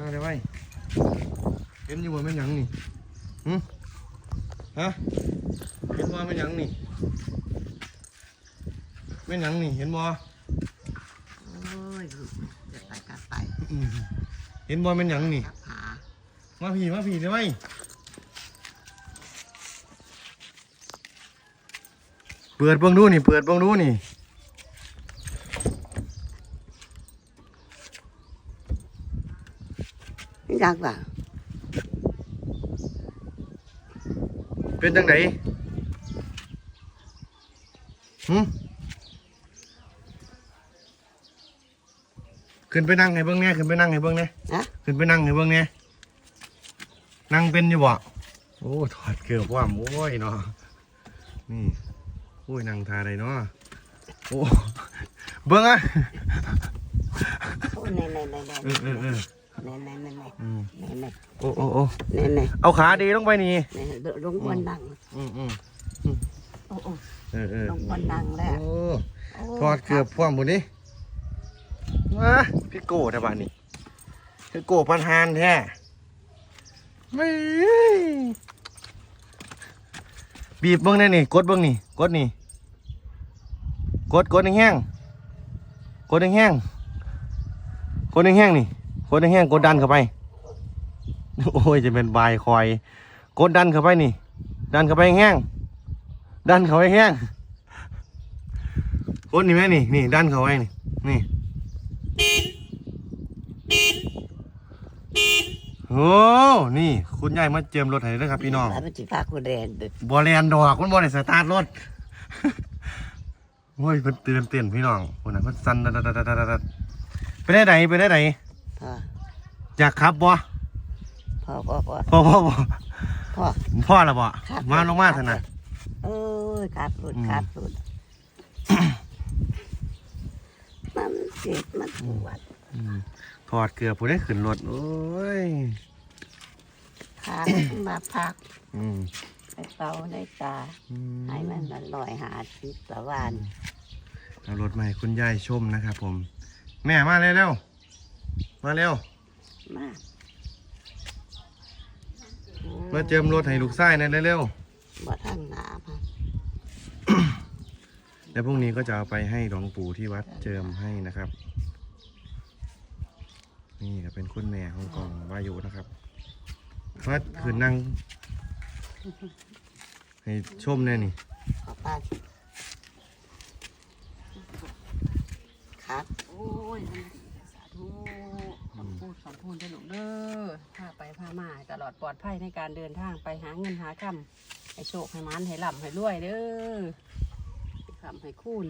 มาเลยไว้เห็นอยู่ว่าแม่นหยังนี่หึฮะเห็นว่าแม่นหยังนี่แม่นหยังนี่ เห็นบ่โอ้ยจะไปกลับไปอืมเห็นบ่แม่นหยังนี่ กลับหามาพี่มาพี่เลยไว้เปิดเบิ่งดูนี่ เปิดเบิ่งดูนี่ อยากว่าเป็นจังไดหึขึ้นไปนั่งให้เบิ่งแหน่ขึ้นไปนั่งให้เบิ่งแหน่นะขึ้นไปนั่งให้เบิ่งแหน่นั่งเป็นอยู่บ่โอ้ถอดเกือบว่าโอ้ยเนาะนี่โอ้ยนั่งทาได้เนาะโอ้เบิ่งอะ โอ้เน่เน่เน่เน่เออเออเออ เน่เน่เน่เน่อืมเน่เน่โอ้โอ้โอ้เน่เน่เอาขาดีลงไปนี่เน่ลงบนดังอืมอืมโอ้โอ้เออเออลงบนดังแล้วโอ้ถอดเกือบพร้อมหมดนี่มาพี่โก้ทบ้านนี่พี่โก้พันหานแท้ไม่บีบเบิ้งได้นี่ กดเบิ้งนี่ กดนี่ กดกดแห้งๆกดแห้งๆกดแห้งๆนี่ กดแห้งๆกดดันเข้าไป โอ้ยจะเป็นบายคอย กดดันเข้าไปนี่ ดันเข้าไปแห้งดันเข้าไปแห้งกดนี่แม่นี่นี่ดันเขาไว้นี่นี่โอ้นี่ คุณยายมาเจิมรถให้ด้วยครับพี่น้องแล้วมันจะพาคุณเรียนเด็ดบอแลนดอกมันบอได้สตาร์ทรถโอ้ยเป็นเตือนเตือนพี่น้องคนนั้นมันสั่นดัดดัดดัดดัดดัดไปได้ไหนไปได้ไหน พ่ออยากขับบ่พ่อพ่อพ่อ พ่อพ่อบ่พ่อพ่อละบ่ครับ มาลงมาเถอะนะเอ้ยขาดหลุดอืมขาดหลุดมันเจ็บมันปวดอืมถอดเกลือผู้ได้ขึ้นรถโอ้ยขามาพักอืมไปเป่าในตา อืมให้มันมันลอยหาทิพย์ละวานเอารถมาให้คุณยายชมนะครับผม แม่มาเร็วเร็ว มาเร็ว มากมาเจิมรถให้ลูกชายหนะเร็วบ่ทั้งหนาพันๆแล้วพรุ่งนี้ก็จะเอาไปให้หลวงปู่ที่วัดเจิมให้นะครับ นี่ก็เป็นคุณแม่ของกองวายุนะครับวัดคืนนั่ง ให้ชมแน่นี่ ขอป้าครับ โอ้ยมันดีสาธุคำ พูดคำพูดได้หนูเด้อพาไปพามาให้ตลอดปลอดภัยในการเดินทางไปหาเงินหาคำให้โชคให้มันให้ล่ำให้รวยเด้อให้คำให้คูณ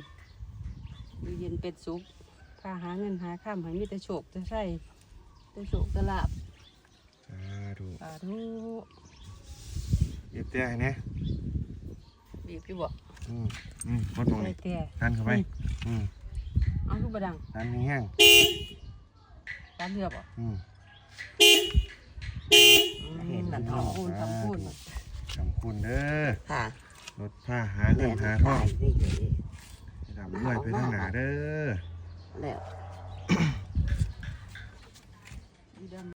อยู่เย็นเป็นสุขพาหาเงินหาคำให้มีแต่โชคจะใช่แต่โชคจะลาบสาธุสาธุเย็บเตี้ยให้แนะบีบพี่บอกอืมอืมพดตรงได้นี้แต่ดันเข้าไปอืมเอาลูกบดังดันแห้ง ร้านเรือบอกๆอืมเห็นนั่นคำพูดคำพูดขอบคุณเด้อค่ะรถผ้าหาเงินหาทองได้อยู่ให้ดำด้วยไปทางหนาเด้อแล้ว